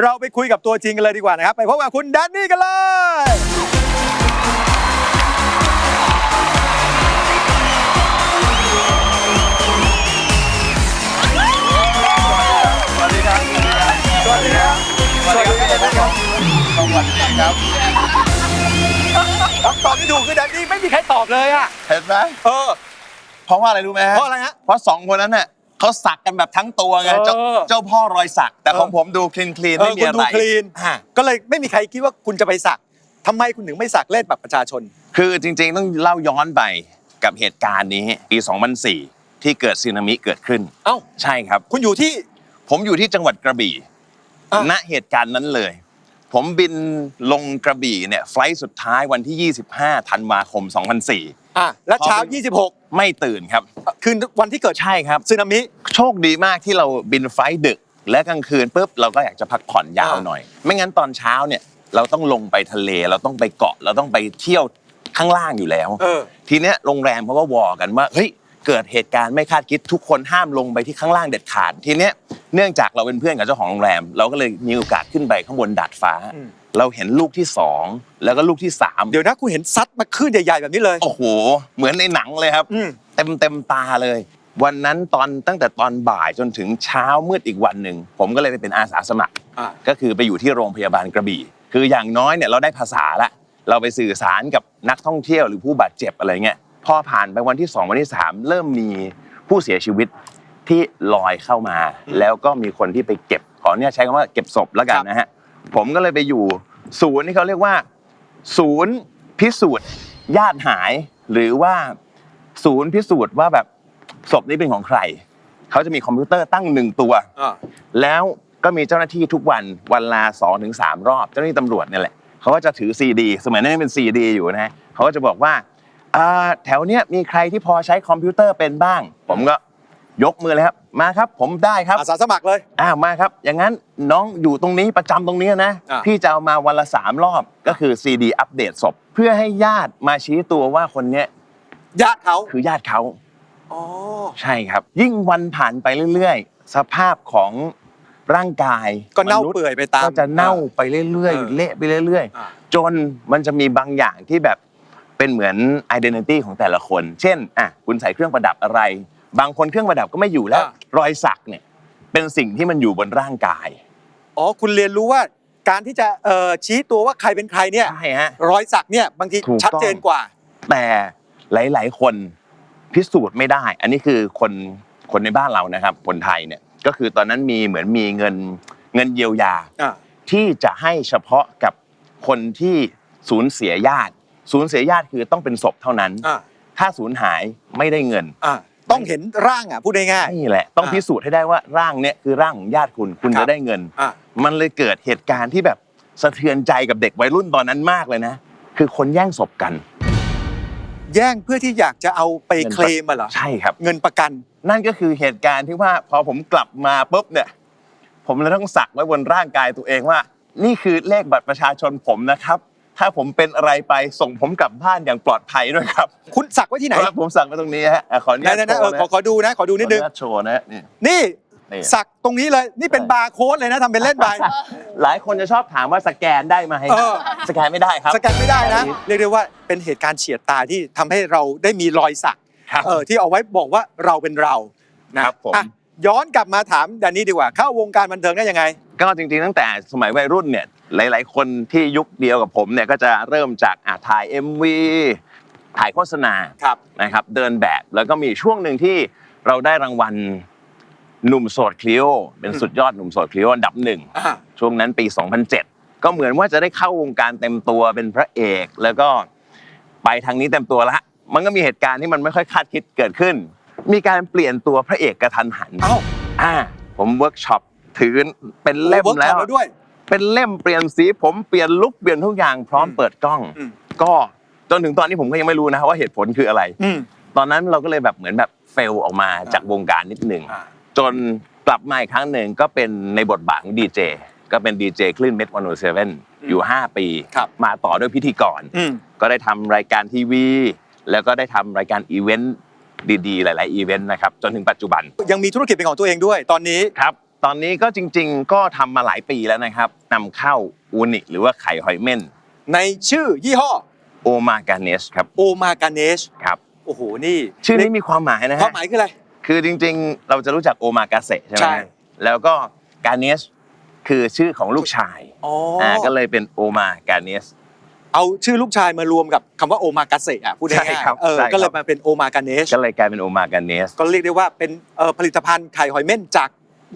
เราไปคุยกับตัวจริงกันเลยดีกว่านะครับ ไปพบกับคุณแดนนี่กันเลย สวัสดีครับ สวัสดีครับ สวัสดีครับสวัสดีครับคำตอบที่ถูกคือแดนนี่ไม่มีใครตอบเลยอะ เห็นไหมเออ เพราะว่าอะไรรู้ไหมฮะเพราะอะไรฮะ เพราะสองคนนั้นน่ะ เขาสักกันแบบทั้งตัวไงเออเจ้าเจ้าพ่อรอยสัก แต่ของผมดูคลีนคลีนเอไม่อมีคุณอะดูไรคลีนอะก็เลยไม่มีใครคิดว่าคุณจะไปสักทำไมคุณถึงไม่สักเลขแบบประชาชน คือจริงๆต้องเล่าย้อนไปกับเหตุการณ์นี้ปี 2004 ที่เกิดสึนามิเกิดขึ้น เอ้า ใช่ครับ คุณอยู่ที่ ผมอยู่ที่จังหวัดกระบี่อะ ณเหตุการณ์นั้นเลย ผมบินลงกระบี่เนี่ยไฟลท์สุดท้ายวันที่ 25 ธันวาคม 2004 อะและเช้าพอไป26 ไม่ตื่นครับ คืนวันที่เกิดใช่ครับสึนามิ โชคดีมากที่เราบินไฟลท์ดึก และกลางคืนปุ๊บเราก็อยากจะพักผ่อนยาวอ่าหน่อย ไม่งั้นตอนเช้าเนี่ยเราต้องลงไปทะเลเราต้องไปเกาะเราต้องไปเที่ยวข้างล่างอยู่แล้ว เออ ทีเนี้ยโรงแรมเขาก็วอกันว่าเฮ้ยเกิดเหตุการณ์ไม่คาดคิดทุกคนห้ามลงไปที่ข้างล่างเด็ดขาดทีเนี้ยเนื่องจากเราเป็นเพื่อนกับเจ้าของโรงแรม เราก็เลยมีโอกาสขึ้นไปข้างบนดาดฟ้าอืม เราเห็นลูกที่สองแล้วก็ลูกที่สามเดี๋ยวนะคุณเห็นซัดมาคลื่นใหญ่ๆแบบนี้เลย โอ้โห เหมือนในหนังเลยครับอืม เต็มเต็มตาเลย วันนั้นตอนตั้งแต่ตอนบ่ายจนถึงเช้ามืดอีกวันหนึ่งผมก็เลยไปเป็นอาสาสมัคร อ่า ก็คือไปอยู่ที่โรงพยาบาลกระบี่ คืออย่างน้อยเนี่ยเราได้ภาษาละ เราไปสื่อสารกับนักท่องเที่ยวหรือผู้บาดเจ็บอะไรเงี้ย พอผ่านไปวันที่ 2 วันที่ 3 เริ่มมีผู้เสียชีวิตที่ลอยเข้ามา แล้วก็มีคนที่ไปเก็บ ขอเนี่ยใช้คำว่าเก็บศพแล้วกันนะฮะ ผมก็เลยไปอยู่ ศูนย์ที่เขาเรียกว่า ศูนย์พิสูจน์ญาติหาย หรือว่าศูนย์พิสูจน์ว่าแบบศพนี้เป็นของใคร เขาจะมีคอมพิวเตอร์ตั้งหนึ่งตัว อ่าแล้วก็มีเจ้าหน้าที่ทุกวันวันละสองถึงสามรอบ เจ้าหน้าที่ตำรวจเนี่ยแหละเขาก็จะถือซีดีสมัยนั้นยังเป็นซีดีอยู่นะฮะเขาก็จะบอกว่าอ่าแถวเนี้ยมีใครที่พอใช้คอมพิวเตอร์เป็นบ้าง ผมก็ยกมือเลยครับ มาครับผมได้ครับ อาสาสมัครเลยอ้าวมาครับ อย่างนั้นน้องอยู่ตรงนี้ประจำตรงนี้นะ อะ พี่จะเอามาวันละสามรอบก็คือซีดีอัปเดตศพ เพื่อให้ญาติมาชี้ตัวว่าคนเนี้ยญาติเขาคือญาติเขาอ๋อใช่ครับ ยิ่งวันผ่านไปเรื่อยๆ สภาพของร่างกายก็เน่ามนุษย์เปื่อยไปตาม ก็จะเน่าไปเรื่อยเออ ๆ เละไปเรื่อย อ่าๆจนมันจะมีบางอย่างที่แบบเป็นเหมือน identity ของแต่ละคน เช่นอะคุณใส่เครื่องประดับอะไร บางคนเครื่องประดับก็ไม่อยู่แล้วรอยสักเนี่ยเป็นสิ่งที่มันอยู่บนร่างกายอ๋อคุณเรียนรู้ว่าการที่จะเอ่อชี้ตัวว่าใครเป็นใครเนี่ยใช่ฮะ รอยสักเนี่ยบางทีถูกต้อง ชัดเจนกว่า แต่หลาย ๆ คนพิสูจน์ไม่ได้ อันนี้คือคนคนในบ้านเรานะครับ คนไทยเนี่ยก็คือตอนนั้นมีเหมือนมีเงินเงินเยียวยา อ่า ที่จะให้เฉพาะกับคนที่สูญเสียญาติ สูญเสียญาติคือต้องเป็นศพเท่านั้น อ่า ถ้าสูญหายไม่ได้เงิน อ่า ต้องเห็นร่างอะพูดง่ายนี่แหละ ต้องอ่าพิสูจน์ให้ได้ว่าร่างเนี้ยคือร่างของญาติคุณคุณครัจะบได้เงินๆอ่ามันเลยเกิดเหตุการณ์ที่แบบสะเทือนใจกับเด็กวัยรุ่นตอนนั้นมากเลยนะ คือคนแย่งศพกัน แย่งเพื่อที่อยากจะเอาไปเคลมมาเหรอใช่ครับ เงินประกัน นั่นก็คือเหตุการณ์ที่ว่าพอผมกลับมาปุ๊บเนี่ย ผมเลยต้องสักไว้บนร่างกายตัวเองว่า นี่คือเลขบัตรประชาชนผมนะครับ ถ้าผมเป็นอะไรไปส่งผมกลับบ้านอย่างปลอดภัยด้วยครับคุณสักไว้ที่ไหนแล้วผมสักไว้ตรงนี้ฮะอะขออนุไหนญาตไหนโชๆเออว์นะขอขอดูนะ ขอดูนิดนึง ขออญาตโชว์นะนี่ นี่นี่ สักตรงนี้เลย นี่เป็นใช่บาร์โค้ดเลยนะทำเป็นเล่นไป หลายคนจะชอบถามว่าสแกนได้ไหมเออ สแกนไม่ได้ครับ สแกนไม่ได้นะ เรียกได้ว่าเป็นเหตุการณ์เฉียดตายที่ทำให้เราได้มีรอยสักครับเออที่เอาไว้บอกว่าเราเป็นเรานะครับผม อะย้อนกลับมาถามแดนนี่ดีกว่าเข้าวงการบันเทิงได้ยังไง ก็จริงๆตั้งแต่สมัยวัยรุ่นเนี่ย หลาย ๆ คนที่ยุคเดียวกับผมเนี่ยก็จะเริ่มจากอะถ่าย MV ถ่ายโฆษณาครับ นะครับ เดินแบบแล้วก็มีช่วงหนึ่งที่เราได้รางวัลหนุ่มโสดคลีโอเป็นสุดยอดหนุ่มโสดคลีโออันดับหนึ่ง อ่า ช่วงนั้นปี 2007 ก็เหมือนว่าจะได้เข้าวงการเต็มตัวเป็นพระเอก แล้วก็ไปทางนี้เต็มตัวละ มันก็มีเหตุการณ์ที่มันไม่ค่อยคาดคิดเกิดขึ้น มีการเปลี่ยนตัวพระเอกกระทันหันเอ้าอ่าผมเวิร์กช็อปถือเป็นเล่มวิร์กแล้ช็อวปแล้วด้วย เป็นเล่มเปลี่ยนสีผมเปลี่ยนลุคเปลี่ยนทุกอย่างพร้อมอืมเปิดกล้อง อืม ก็จนถึงตอนนี้ผมก็ยังไม่รู้นะว่าเหตุผลคืออะไร อืม ตอนนั้นเราก็เลยแบบเหมือนแบบเฟลออกมาจากวงการนิดหนึ่งอ่า จนกลับมาอีกครั้งหนึ่งก็เป็นในบทบาทของดีเจก็เป็นดีเจคลื่นเม็ดวันโอเซเว่นอยู่ 5 ปี ครับ มาต่อด้วยพิธีกร อืม ก็ได้ทำรายการทีวี แล้วก็ได้ทำรายการอีเวนต์ดีๆ หลาย ๆ อีเวนต์นะครับ จนถึงปัจจุบันยังมีธุรกิจเป็นของตัวเองด้วย ตอนนี้ครับ ตอนนี้ก็จริง ๆ ก็ทำมาหลายปีแล้วนะครับนำเข้าอูนิหรือว่าไข่หอยเม่นในชื่อยี่ห้อโอมากาเนสครับโอมากาเนชครับ โอ้โหนี่ชื่อนี้มีความหมายนะความฮะหมายคืออะไร คือจริงๆ เราจะรู้จักโอมากาเสะใช่ไหมใช่ แล้วก็กาเนสคือชื่อของลูกชายอ๋ออ่าก็เลยเป็นโอมากาเนส เอาชื่อลูกชายมารวมกับคำว่าโอมากาเสะอะพูดใช่ง่ายครับๆเออใช่ครับ ก็เลยมาเป็นโอมากาเนชก็เลยกลายเป็นโอมากาเนส ก็เรียกได้ว่าเป็นเอ่อผลิตภัณฑ์ไข่หอยเม่นจาก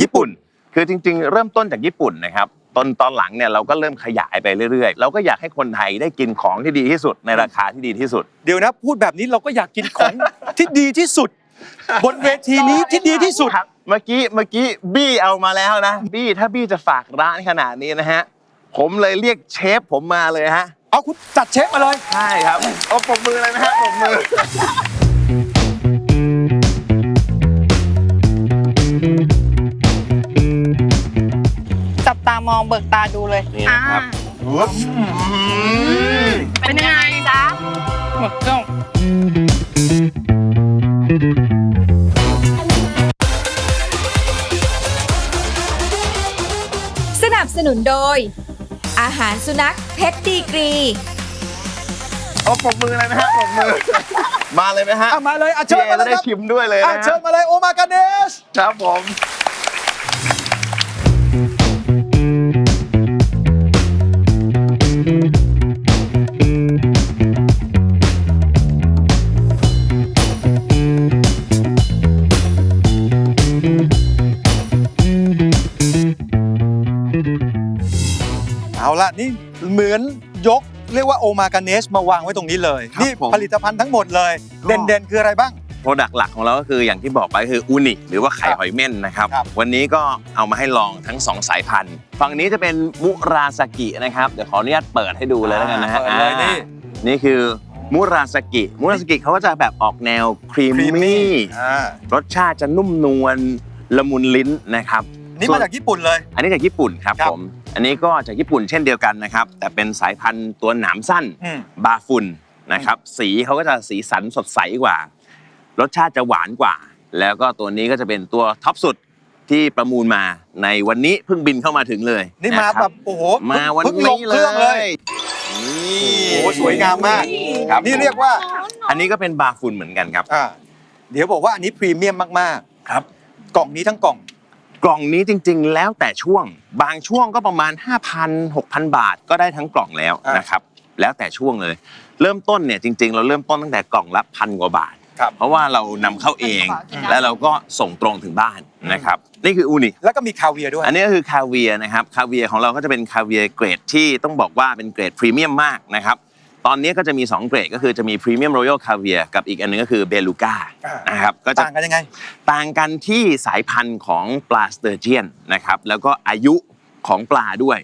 ญี่ปุ่น คือจริง ๆ เริ่มต้นจากญี่ปุ่นนะครับตอนตอนหลังเนี่ยเราก็เริ่มขยายไปเรื่อยๆ เราก็อยากให้คนไทยได้กินของที่ดีที่สุดในราคาที่ดีที่สุด เดี๋ยวนะพูดแบบนี้เราก็อยากกินของ ที่ดีที่สุด บนเวทีนี้ที่ดีที่สุด ครับเมื่อกี้เมื่อกี้บี้เอามาแล้วนะ บี้ถ้าบี้จะฝากร้านขนาดนี้นะฮะ ผมเลยเรียกเชฟผมมาเลยฮะ เอาคุณจัดเชฟมาเลย ใช่ครับเอาปรบมือเลยนะฮะปรบมือ มองเบิกตาดูเลยนี่นะครับอ่าเป็นยังไงจ๊ะหมดจ้องสนับสนุนโดย อาหารสุนัขเพชรดีกรี เอาปรบมือเลยนะฮะปรบมือ มาเลยไหมฮะอะมาเลยอะเชิญพี่มาเอเลยจะได้ครับชิมด้วยเลยอะนะเชิญมาเลยโอมากาเนช ครับผม ละนี่เหมือนยกเรียกว่าโอมากาเนชมาวางไว้ตรงนี้เลย ครับนี่ผม ผลิตภัณฑ์ทั้งหมดเลยก็เด่นๆ คืออะไรบ้าง โปรดักต์หลักของเราก็คืออย่างที่บอกไปคืออูนิหรือว่าไข่ครับหอยเม่นนะครับ ครับ วันนี้ก็เอามาให้ลองทั้งสองสายพันธุ์ฝั่งนี้จะเป็นมุราสกินะครับ เดี๋ยวขออนุญาตเปิดให้ดูเลยแล้วกันนะฮะเปิดเลยนี่ อ่านี่คือมุราสกิมุราสกิเขาก็จะแบบออกแนวครีมครีมมี่มี่ อ่ารสชาติจะนุ่มนวลละมุนลิ้นนะครับ นี่ส่วมาจากญี่ปุ่นเลย อันนี้จากญี่ปุ่นครับครับ ผม อันนี้ก็จากญี่ปุ่นเช่นเดียวกันนะครับ แต่เป็นสายพันธุ์ตัวหนามสั้นอืม บาฟุนนะครับ สีเขาก็จะสีสันสดใสกว่า รสชาติจะหวานกว่า แล้วก็ตัวนี้ก็จะเป็นตัวท็อปสุดที่ประมูลมาในวันนี้เพิ่งบินเข้ามาถึงเลยนี่มาะคแบรับบโอ้โหมาวันเพิ่งลงนี้เครื่องเลย นี่โอ้โหสวยงามมาก ครับนี่เรียกว่าอันนี้ก็เป็นบาฟุนเหมือนกันครับ อ่าเดี๋ยวบอกว่าอันนี้พรีเมียมมากครับๆกล่องนี้ทั้งกล่อง กล่องนี้จริง ๆ แล้วแต่ช่วง บางช่วงก็ประมาณ 5,000 6,000 บาทก็ได้ทั้งกล่องแล้วอ่านนะครับ แล้วแต่ช่วงเลย เริ่มต้นเนี่ยจริง ๆ เราเริ่มต้นตั้งแต่กล่องละพันกว่าบาท ครับ เพราะว่าเรานำเข้าเอง และเราก็ส่งตรงถึงบ้านนะครับ นี่คืออูนิ แล้วก็มีคาเวียร์ด้วย อันนี้ก็คือคาเวียร์นะครับ คาเวียร์ของเราก็จะเป็นคาเวียร์เกรดที่ต้องบอกว่าเป็นเกรดพรีเมียมมากนะครับ ตอนนี้ก็จะมี 2 เกรดก็คือจะมีพรีเมียมรอยัลคาเวียร์กับอีกอันหนึงก็คือเบลูก้าอ่าน นะครับก็จะ ต่างกันยังไง ต่างกันที่สายพันธุ์ของปลาสเตอร์เจียนนะครับแล้วก็อายุของปลาด้วย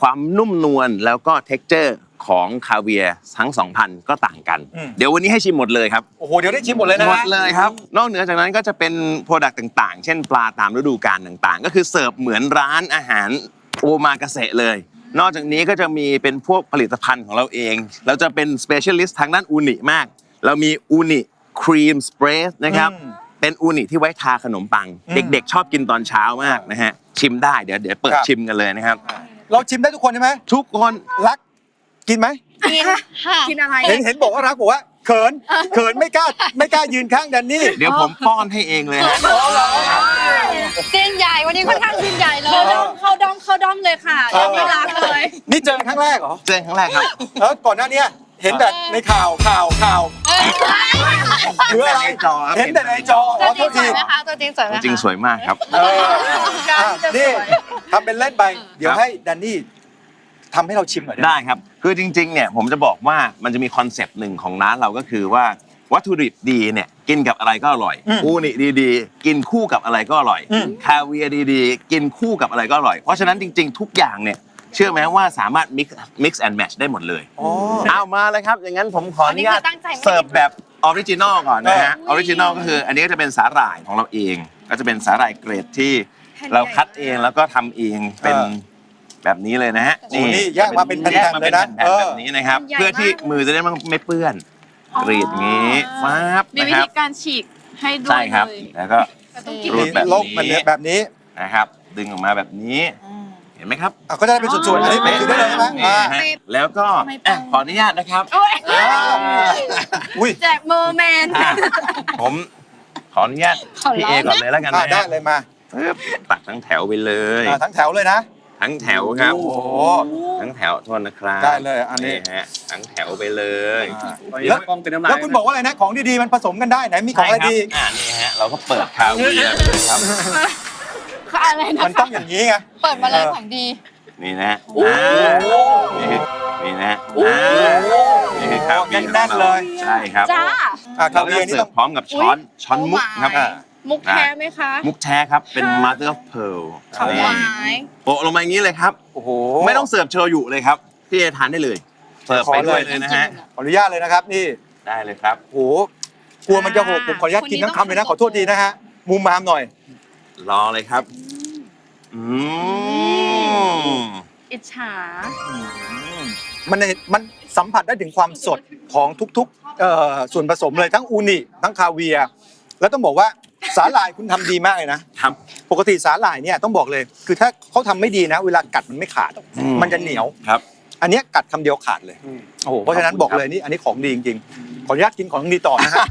ความนุ่มนวลแล้วก็เท็กเจอร์ของคาเวียร์ทั้งสองพันธุ์ก็ต่างกัน อืม เดี๋ยววันนี้ให้ชิมหมดเลยครับ โอ้โห เดี๋ยวได้ชิมหมดเลยนะหมฮะดเลยครับ นอกเหนือจากนั้นก็จะเป็นโปรดักต์ต่าง ๆ เช่นปลาตามฤดูกาลต่างๆ ก็คือเสิร์ฟเหมือนร้านอาหารโอมาเกษตรเลย นอกจากนี้ก็จะมีเป็นพวกผลิตภัณฑ์ของเราเอง เราจะเป็น specialist ทางด้านอูนิมาก เรามีอูนิครีมสเปรย์นะครับอืมเป็นอูนิที่ไว้ทาขนมปังอืมเด็กๆ ชอบกินตอนเช้ามากนะฮะ ชิมได้เดี๋ยวเดี๋ยวเปิดครับชิมกันเลยนะครับ เราชิมได้ทุกคนใช่ไหมทุกคนรักกินไหมกินกินอะไร เห็นเห็นบอกว่ารักบอกว่า เขินเขินไม่กล้าไม่กล้ายืนข้างแดนนี่ เดี๋ยวผมป้อนให้เองเลยฮะเส้นใหญ่วันนี้ค่อนข้างเส้นใหญ่เลยเข้าด้อมเข้าด้อมเข้าด้อมเลยค่ะเออยังไม่รักเลย นี่เจอครั้งแรกเหรอเจอครั้งแรกครับแล้วก่อนหน้าเนี้ยเห็นแต่ในข่าวข่าวข่าวหรืออะไรเห็นแต่ในจอครับเห็นแต่ในจออ๋ตัอวจโทริงษทีสวยไหมคะตัวจริงสวยไหมคะจริงสวยมากครับ เออการอะที่จะนี่สวยทำเป็นเล่นไป เดี๋ยวครับให้แดนนี่ ทำให้เราชิมหน่อยได้ไหมได้ครับ คือจริงๆ เนี่ยผมจะบอกว่ามันจะมีคอนเซปต์หนึ่งของร้านเราก็คือว่าวัตถุดิบดีเนี่ยกินกับอะไรก็อร่อยอืมอูนิดีๆ กินคู่กับอะไรก็อร่อยอืมคาเวียร์ดีๆ กินคู่กับอะไรก็อร่อย เพราะฉะนั้นจริงๆ ทุกอย่างเนี่ยเชื่อไหมว่าสามารถ mix mix and match ได้หมดเลย อ๋อ เอามาเลยครับ อย่างนั้นผมขออนุญาตอันนี้คือตั้งใจไม่ เสิร์ฟแบบออริจินอลก่อนนะฮะเออออริจินอลก็คืออันนี้ก็จะเป็นสาหร่ายของเราเอง ก็จะเป็นสาหร่ายเกรดที่เราคัดเองแล้วก็ทำเองเป็น แบบนี้เลยนะฮะโอ้นี่แยกมาเป็นแผ่นๆแยกมาเป็นเลยนะแผ่นเอๆอแบบนี้นะครับใหญ่มาก เพื่อที่มือจะได้ไม่เปื้อนกรีดอย่างนี้ฟ้าบมีนะวิครัธีบการฉีกให้ด้วใช่ยครับ เลยแล้วก็ ต้องรูกินดแบบนี้โลกมันเนี่ยแบบนี้นะครับ ดึงออกมาแบบนี้ เห็นไหมครับอะก็จะได้เป็นส่วนๆอันนี้เป็นดูได้เลยใช่ไหมนี่อ่าฮะแล้วก็อะขออนุญาตนะครับ โอ้ยอ่าอุ้ยแจกโมเมนต์อะผมขออนุญาตขอพี่ร้เอองก่อนเลยแล้วกันอ่านะได้ฮะเลยมาปึ๊บตักทั้งแถวไปเลย อ่าทั้งแถวเลยนะ ทั้งแถวครับโอ้โห ทั้งแถวโทษนะครับได้เลยอันนี้ ฮะทั้งแถวไปเลยอ่าแล้วกล้องเป็นน้ำลายแล้วคุณบอกว่าอะไรนะของดีๆมันผสมกันได้ไหนมีของอะไรดี ใช่คบอ่านี่ฮะเราก็เปิดคาเวียร์เลยครับอะไรนะมันต้องอย่างนี้ไง เปิดมาเลยของดี นี่นะอ่านี่คือนี่นะอ่านี่คือคาเวียร์แน่นๆเลย ใช่ครับจ้า อ่าเราคาเวียร์นี่เสิต้ร์อฟงพร้อมกับช้อนช้อนมุกครับอ่า มุกแท้ไหมคะมุกแท้ครับ เป็น mother of pearl ของนี่หวานโปะลงมาอย่างนี้เลยครับ โอ้โหไม่ต้องเสิร์ฟโชยุเลยครับ พี่เอทานได้เลย เสิร์ฟไปด้วยเลยนะฮะ ขออนุญาตเลยนะครับนี่ ได้เลยครับ โอ้โห กลัวมันจะหกผมขออนุญาตกินทั้งคำเลยนะ ขอโทษทีนะฮะ มุมมามหน่อย รอเลยครับ อืมอิจฉา มันในมันสัมผัสได้ถึงความสดของทุกๆเอ่อส่วนผสมเลยทั้งอูนิทั้งคาเวียร์แล้วต้องบอกว่า สาหร่ายคุณทำดีมากเลยนะครับ ปกติสาหร่ายเนี่ยต้องบอกเลย คือถ้าเขาทำไม่ดีนะ เวลากัดมันไม่ขาด อืม มันจะเหนียว ครับ อันเนี้ยกัดคำเดียวขาดเลยโอ้โหเพราะฉะนั้นบอกเลยนี่อันนี้ของดีจริงๆขออนุญาตกินของดีต่อนะฮะ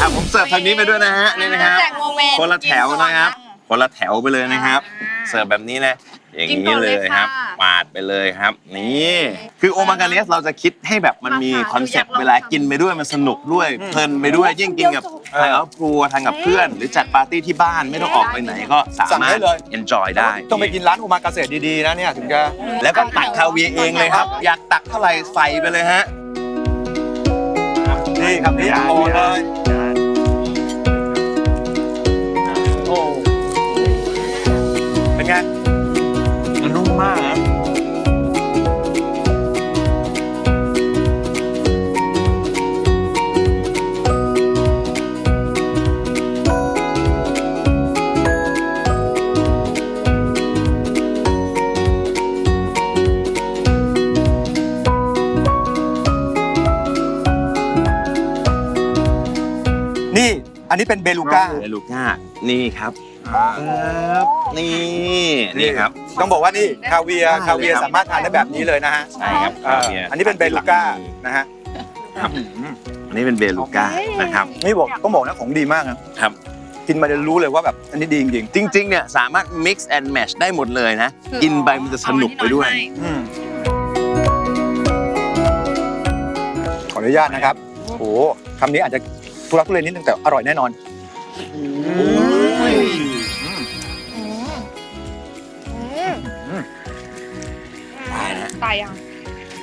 อะผมเสิร์ฟทางนี้ไปด้วยนะฮะนี่นะครับ แจกโมเมนต์คนละแถวนะครับ คนละแถวไปเลยนะครับ เสิร์ฟแบบนี้นะ อย่างกินนี้ก่อนเลเลยยครับ ค่ะปาดไปเลยครับ นี่คือโอมากาเนสเราจะคิดให้แบบมันมีมาค่ะคอนเซ็ปต์หนูอยากลองเวลากินไปด้วยมันสนุกด้วยเพลินไปด้วยยิ่งกินกับเออ ทางครอบครัวทางกับเพื่อน หรือจัดปาร์ตี้ที่บ้านไม่ต้องออกไปไหนก็สาสั่งมารได้ถเลย enjoy ได้ ต้องไปกินร้านโอมากาเสะดีๆนะเนี่ยถึงจะ แล้วก็ตักคาเวียร์เองเลยครับ อยากตักเท่าไหร่ใส่ไปเลยฮะ นี่ครับนี่พอเลย นี่อันนี้เป็นเบลูก้า เบลูก้า นี่ครับครับนี่นี่ครับ ต้องบอกว่านี่คาเวียร์ได้เลยคาเวียร์ครับสามารถทานได้แบบนี้เลยนะฮะใช่ครับเอ่ออันนี้เป็นเบลูก้านะฮะอันนี้เป็นเบลูก้านะครับนี่บอกต้องบอกนะของดีมากนะครับกินมาจะรู้เลยว่าแบบอันนี้ดีจริงจริงๆเนี่ยสามารถ mix and match ได้หมดเลยนะ กินไปมันจะสนุกไปด้วยๆอืมขออนุญาตนะครับโอ้โหคำนี้อาจจะ ทุรักทุเลนิดนึงแต่อร่อยแน่นอน ตายยัง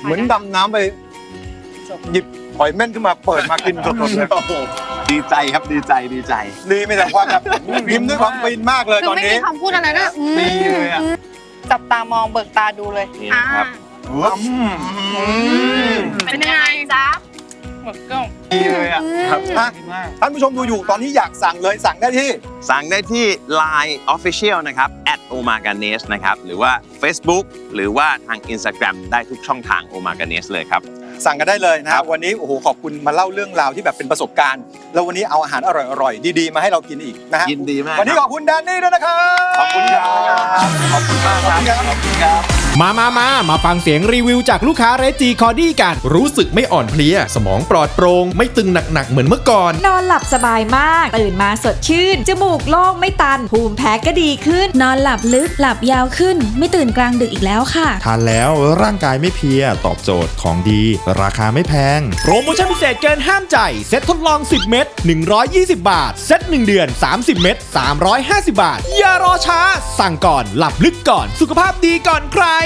เหมือนดำน้ำไป หยิบหอยเม่นขึ้นมาเปิดมากินสดๆเลยดีใจครับดีใจดีใจ ดีไม่แต่ความแบบยิ้มด้วยความฟินมากเลยคือตอนไม่นี้ มีคำพูดอะไรนะอืมดีเลยอะ จับตามองเบิกตาดูเลยนี่นะครับอืม เป็นยังไงจ๊ะ หมดกล้อง ดีเลยอะครับอะท่านผู้ชมดูอยู่ตอนนี้อยากสั่งเลยสั่งได้ที่ สั่งได้ที่ Line Official นะครับ o m a g a n e s นะครับ หรือว่า Facebook หรือว่าทาง Instagram ได้ทุกช่องทาง o m a g a n e s เลยครับ สั่งกันได้เลยนะครับวันนี้โอ้โหขอบคุณมาเล่าเรื่องราวที่แบบเป็นประสบการณ์ แล้ววันนี้เอาอาหารอร่อยๆดีๆมาให้เรากินอีกนะฮะยินดีมากวันนี้คขรับอบคุณแดนนี่ด้วยนะครับขอบคุณครับ ขอบคุณมากครับ ขอบคุณครับ มามามามาฟังเสียงรีวิวจากลูกค้าเรจีคอดี้กัน รู้สึกไม่อ่อนเพลีย สมองปลอดโปร่งไม่ตึงหนักๆ เหมือนเมื่อก่อน นอนหลับสบายมาก ตื่นมาสดชื่น จมูกโล่งไม่ตัน ภูมิแพ้ก็ดีขึ้น นอนหลับลึกหลับยาวขึ้น ไม่ตื่นกลางดึกอีกแล้วค่ะ ทานแล้วร่างกายไม่เพลีย ตอบโจทย์ของดี ราคาไม่แพง โปรโมชั่นพิเศษเกินห้ามใจ เซ็ตทดลอง 10 เม็ด120 บาท เซ็ต1เดือน 30 เม็ด350 บาท อย่ารอช้า สั่งก่อนหลับลึกก่อน สุขภาพดีก่อนใคร